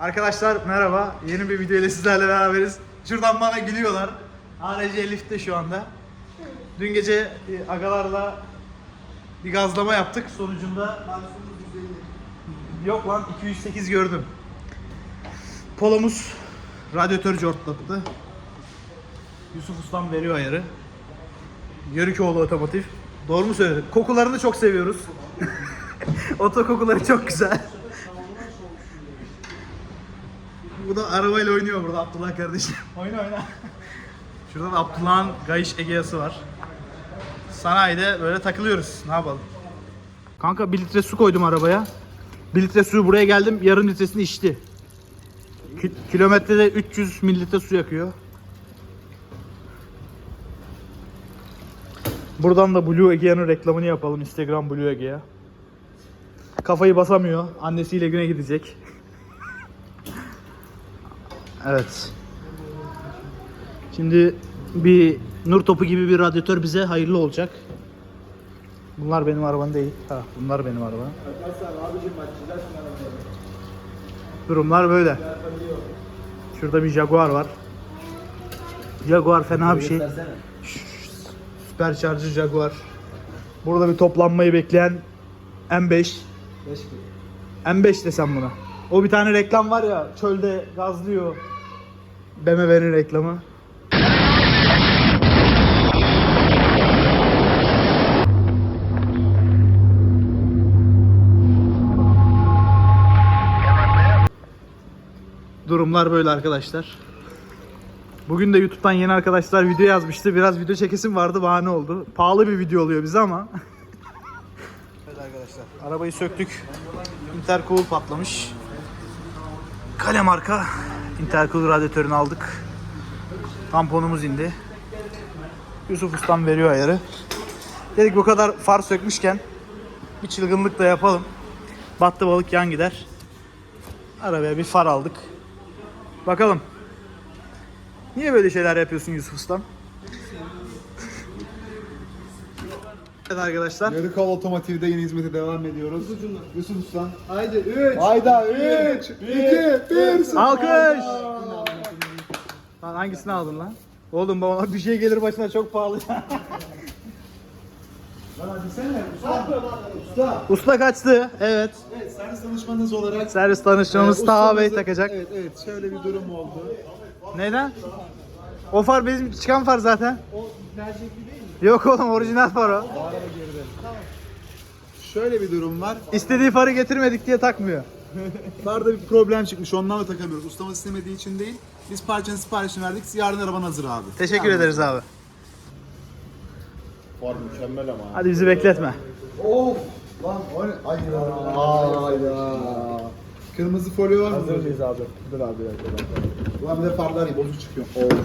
Arkadaşlar merhaba. Yeni bir video ile sizlerle beraberiz. Şuradan bana gülüyorlar. ARC Elif de şu anda. Dün gece e, agalarla bir gazlama yaptık. Sonucunda Yok lan 208 gördüm. Polomuz radyatör cortlattı. Yusuf Ustam veriyor ayarı. Yörükoğlu Otomotiv. Doğru mu söyledim? Kokularını çok seviyoruz. Oto kokuları çok güzel. Bu da arabayla oynuyor burada Abdullah kardeşim. oyna oyna. Şuradan Abdullah'ın Gayiş Egeası var. Sanayide böyle takılıyoruz. Ne yapalım? Kanka 1 litre su koydum arabaya. 1 litre suyu buraya geldim. Yarım litresini içti. Ki- kilometrede 300 mililitre su yakıyor. Buradan da Blue Egea'nın reklamını yapalım. Instagram Blue Egea. Kafayı basamıyor. Annesiyle güne gidecek. Evet. Şimdi bir nur topu gibi bir radyatör bize hayırlı olacak. Bunlar benim araban değil. Ha, bunlar benim arabam. Durumlar böyle. Şurada bir Jaguar var. Jaguar fena bir şey. Süpercharger Jaguar. Burada bir toplanmayı bekleyen M5. M5 desem buna. O bir tane reklam var ya çölde gazlıyor. BMW'nin reklamı. Durumlar böyle arkadaşlar. Bugün de YouTube'dan yeni arkadaşlar video yazmıştı. Biraz video çekesim vardı bahane oldu. Pahalı bir video oluyor bize ama. evet arkadaşlar. Arabayı söktük. Intercooler patlamış. Kale marka intercooler radyatörünü aldık. Tamponumuz indi. Yusuf Ustam veriyor ayarı. Dedik bu kadar far sökmüşken bir çılgınlık da yapalım. Battı balık yan gider. Arabaya bir far aldık. Bakalım. Niye böyle şeyler yapıyorsun Yusuf Ustam? Evet arkadaşlar. Yarıkol Otomotiv'de yeni hizmete devam ediyoruz. Yusuf Usta. Haydi 3. Hayda 3, 2, 1, Alkış! Lan hangisini aldın lan? Oğlum bana bir şey gelir başına çok pahalı. Usta. Usta kaçtı. Evet. Evet, servis danışmanınız olarak Servis tanışmamız Ee, Taha Bey takacak. Evet, evet. Şöyle bir durum oldu. Neden? O far bizim çıkan far zaten. O mercekli değil mi? Yok oğlum orijinal far o. Şöyle bir durum var. İstediği farı getirmedik diye takmıyor. Farda bir problem çıkmış. Ondan da takamıyoruz. Ustamız istemediği için değil. Biz parçanın siparişini verdik. Yarın araban hazır abi. Teşekkür ederiz abi. Var mükemmel ama. Hadi bizi bekletme. Of! Lan o ne? Hayda. Hayda. Kırmızı folyo var mı? Hazır mıyız abi? Dur abi bir dakika. Ulan bir de farlar bozuk çıkıyor. Of.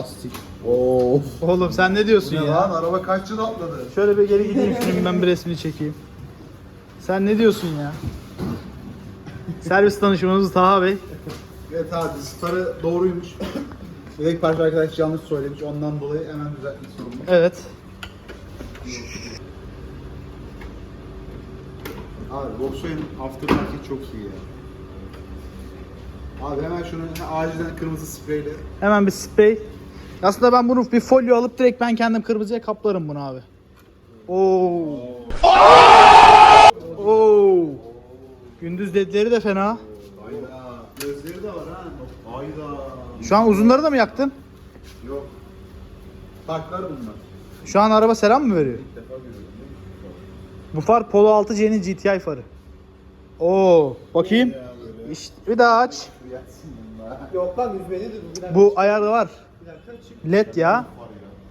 Astik. Of. Oğlum sen ne diyorsun Ne ya? lan? Araba kaç yıl atladı? Şöyle bir geri gideyim şunun ben bir resmini çekeyim. Sen ne diyorsun ya? Servis danışmanımız Taha Bey. Evet abi starı doğruymuş. Yedek parça arkadaş yanlış söylemiş. Ondan dolayı hemen düzeltmek zorundayım. Evet. Abi Volkswagen aftermarket çok iyi ya. Abi hemen şunu acilen kırmızı spreyle. Hemen bir sprey. Aslında ben bunu bir folyo alıp direkt ben kendim kırmızıya kaplarım bunu abi. Oo. Oo. Gündüz ledleri de fena. Hayda. Gözleri de var ha. Hayda. Şu an uzunları da mı yaktın? Yok. Taklar bunlar. Şu an araba selam mı veriyor? Bu far Polo 6C'nin GTI farı. Oo, bakayım. İşte bir daha aç. Yok lan üzmeni de dakika. Bu ayarı var. Bir dakika çık. LED ya.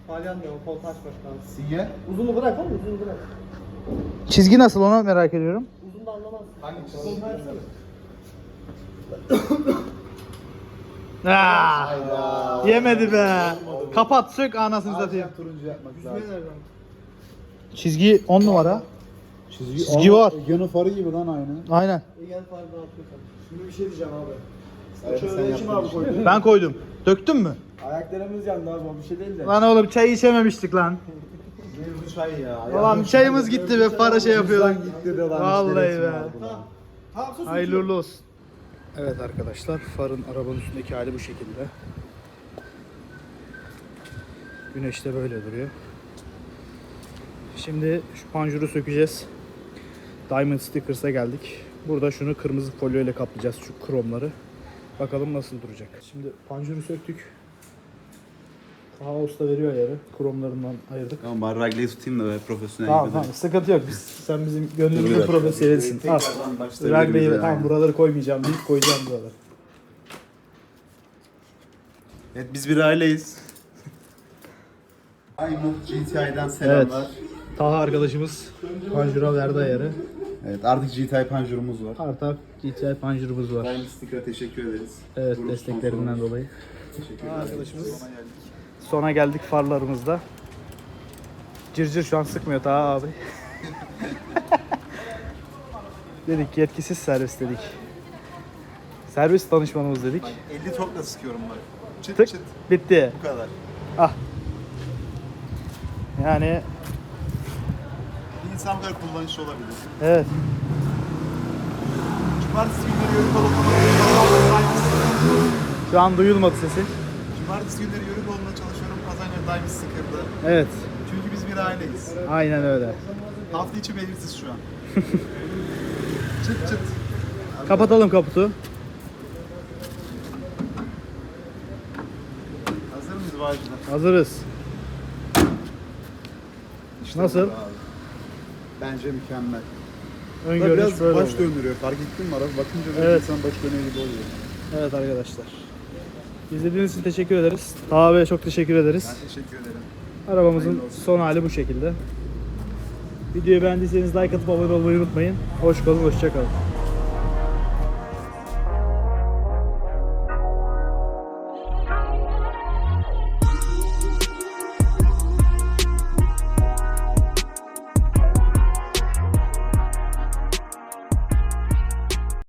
Palyan yok. Kol taş başkan. Sinyal. Uzunu bırak oğlum uzunu bırak. Çizgi nasıl onu merak ediyorum. Uzun da anlamaz. Hangi çizgi? Aa, Hayda. yemedi be. Kapat sök anasını satayım. Acilen turuncu yapmak lazım. nereden? Çizgi 10 numara. Çizgi, Çizgi var. Yanı farı gibi lan aynı. Aynen. Egen farkı atıyorsan. Şimdi bir şey diyeceğim abi. Evet, Şöyle sen kim abi işte. koydu? Ben koydum. Döktün mü? Ayaklarımız yandı abi o bir şey değil de. Lan oğlum çay içememiştik lan. Mevzu çay ya. Ulan çayımız gitti ve para şey yapıyorduk. gitti de lan. Vallahi be. Hayırlı uğurlu olsun. Evet arkadaşlar farın arabanın üstündeki hali bu şekilde. Güneş de böyle duruyor. Şimdi şu panjuru sökeceğiz. Diamond Stickers'a geldik. Burada şunu kırmızı folyo ile kaplayacağız şu kromları. Bakalım nasıl duracak. Şimdi panjuru söktük. Taha Usta veriyor ayarı. Kromlarından ayırdık. Tamam bari raglayı tutayım da be profesyonel Tamam gibi. tamam sıkıntı yok. Biz, sen bizim gönlümüzde profesyonelsin. Al. Tekrardan başlayabiliriz Raglayı yani. tamam buraları koymayacağım deyip koyacağım buraları. Evet biz bir aileyiz. Diamond GTI'den selamlar. Taha arkadaşımız panjura verdi ayarı. Evet. artık GTI panjurumuz var. Artak GTI panjurumuz var. Diamond Sticker'a teşekkür ederiz. Evet Grup desteklerinden sponsorumuz. dolayı. Teşekkür ederiz. arkadaşımız. Sona geldik. Farlarımızda. Cırcır şu an sıkmıyor Taha abi. dedik yetkisiz servis dedik. Servis danışmanımız dedik. 50 tokla sıkıyorum bak. Çıt Tık çıt. bitti. Bu kadar. Yani Bir insan kadar kullanışlı olabilir. evet Cumartesi günleri yörük otomobil şu an duyulmadı sesi. Cumartesi günleri yörük olmaya çalışıyorum. Pazar günü Diamond Sticker'da. Evet Çünkü biz bir aileyiz. aynen öyle. Hafta içi belirsiz şu an. çıt çıt. Kapatalım kaputu. Hazır mıyız Bağcılar? Hazırız. Nasıl? Bence mükemmel. Ön görünüş biraz böyle baş oldu. döndürüyor. Fark ettin mi araba? Bakınca böyle Evet. insan baş dönüyor gibi oluyor. Evet arkadaşlar. İzlediğiniz için teşekkür ederiz. Taha Bey'e çok teşekkür ederiz. Ben teşekkür ederim. Arabamızın Hayırlı olsun. son hali bu şekilde. Videoyu beğendiyseniz like atıp abone olmayı unutmayın. Hoş kalın, hoşça kalın.